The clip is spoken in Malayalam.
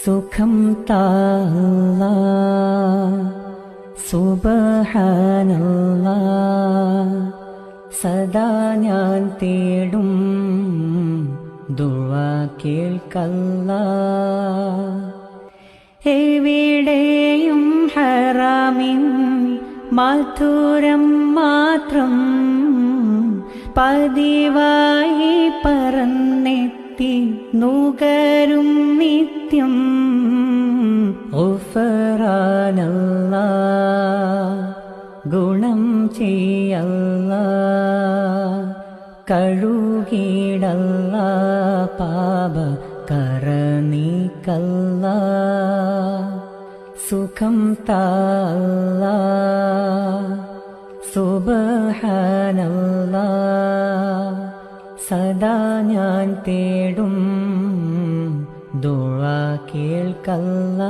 സുഖം താല്ല സുബഹാനല്ല സദാ ഞാൻ തേടും ദുവ കേൾക്കല്ല. എവിടെയും ഹറാമിൻ മധുരം മാത്രം പതിവായി പറന്നെത്തി നുകരും നിത്യം ഉഫറാനല്ല ഗുണം ചെയ്യല്ല. കഴുകിടല്ല പാപ കറനീക്കല്ല സുഖം താല്ല. സുബഹാനല്ല. സദാ ഞാൻ തേടും ദുഴ കേൾക്കല്ല.